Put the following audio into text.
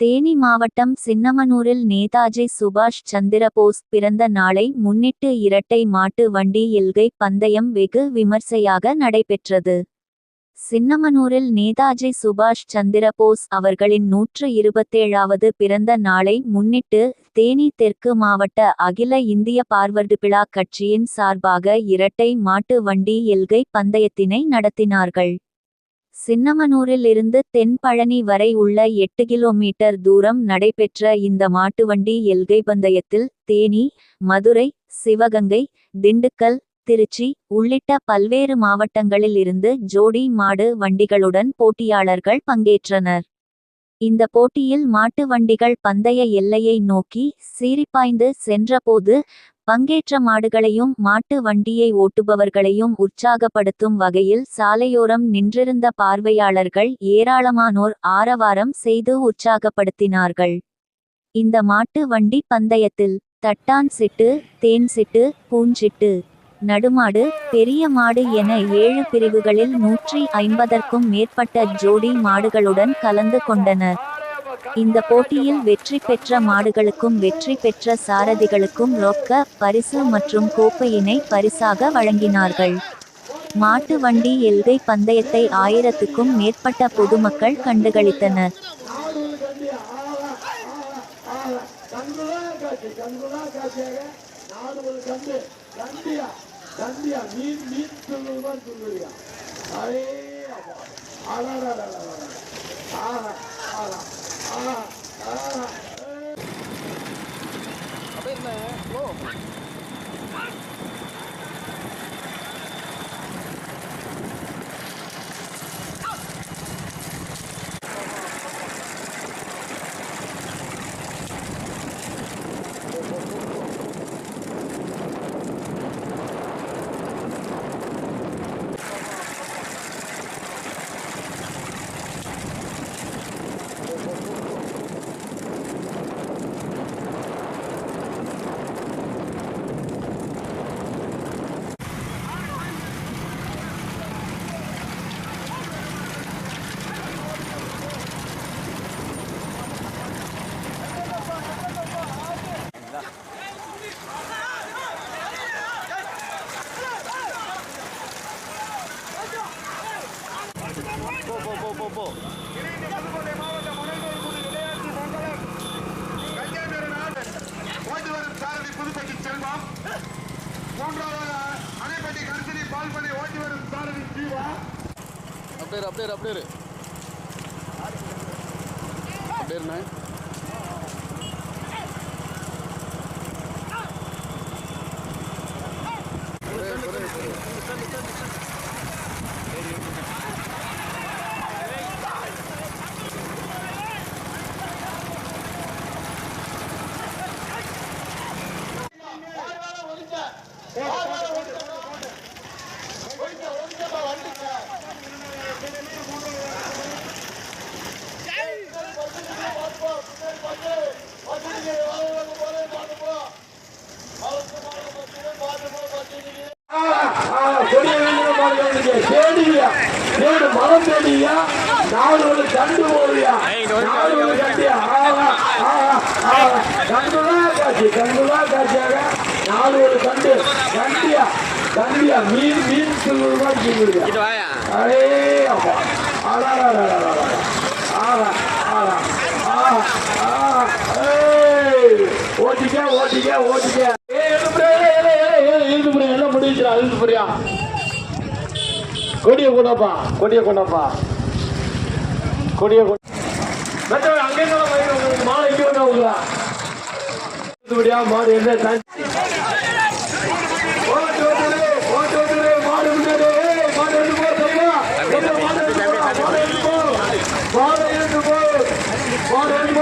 தேனி மாவட்டம் சின்னமனூரில் நேதாஜி சுபாஷ் சந்திரபோஸ் பிறந்த நாளை முன்னிட்டு இரட்டை மாட்டு வண்டி எல்கை பந்தயம் வெகு விமர்சையாக நடைபெற்றது. சின்னமனூரில் நேதாஜி சுபாஷ் சந்திரபோஸ் அவர்களின் நூற்று இருபத்தேழாவது பிறந்த நாளை முன்னிட்டு தேனி தெற்கு மாவட்ட அகில இந்திய பார்வர்டு பிழா கட்சியின் சார்பாக இரட்டை மாட்டு வண்டி எல்கை பந்தயத்தினை நடத்தினார்கள். சின்னமனூரில் இருந்து தென் பழனி வரை உள்ள எட்டு கிலோமீட்டர் தூரம் நடைபெற்ற இந்த மாட்டுவண்டி எல்கை பந்தயத்தில் தேனி மதுரை சிவகங்கை திண்டுக்கல் திருச்சி உள்ளிட்ட பல்வேறு மாவட்டங்களில் இருந்து ஜோடி மாடு வண்டிகளுடன் போட்டியாளர்கள் பங்கேற்றனர். இந்த போட்டியில் மாட்டு வண்டிகள் பந்தய எல்லையை நோக்கி சீறிப்பாய்ந்து சென்றபோது பங்கேற்ற மாடுகளையும் மாட்டு வண்டியை ஓட்டுபவர்களையும் உற்சாகப்படுத்தும் வகையில் சாலையோரம் நின்றிருந்த பார்வையாளர்கள் ஏராளமானோர் ஆரவாரம் செய்து உற்சாகப்படுத்தினார்கள். இந்த மாட்டு வண்டி பந்தயத்தில் தட்டான் சிட்டு தேன் சிட்டு பூஞ்சிட்டு நடுமாடு பெரிய மாடு என ஏழு பிரிவுகளில் நூற்றி ஐம்பதற்கும் மேற்பட்ட ஜோடி மாடுகளுடன் கலந்து கொண்டனர். இந்த போட்டியில் வெற்றி பெற்ற மாடுகளுக்கும் வெற்றி பெற்ற சாரதிகளுக்கும் ரொக்க பரிசு மற்றும் கோப்பையினை பரிசாக வழங்கினார்கள். மாட்டு வண்டி எல்கை பந்தயத்தை ஆயிரத்துக்கும் மேற்பட்ட பொதுமக்கள் கண்டுகளித்தனர். கண்குளா காட்சி கண்குளா காட்சியாக நாடு ஒரு கண்டு கண்டியா கண்டியா மீன் மீன் சொல்லுவான் அப்படியே இரு, அப்படியே இரு, அப்படியே இரு. அப்படியே இருண்ணே. ஒரே, ஒரே, ஒரே. மரம் தேடியா நாலு ஒரு கண்டு போறியா நாலு ஒரு கண்டியா ஆஹா காட்சி காட்சியாக நாலு கண்டியா மீன் மீன் சொல்லுவா சொல்லுறியா அரே அப்பா. ஆடா ஆஹா ஆஹா ஆஹா ஏய் ஓட்டிக்க ஓட்டிக்க ஓட்டிக்க. எழுதுபுரியா எழுதுபுரியா எல்லாம் முடிஞ்சிடா எழுதுபுரியா கொடிய கொண்டாப்பா கொடிய கொண்டாப்பா. கொடிய கொண்டு அங்கே மாலை இங்கே கொண்டா மாடு என்ன மாடு எடுத்து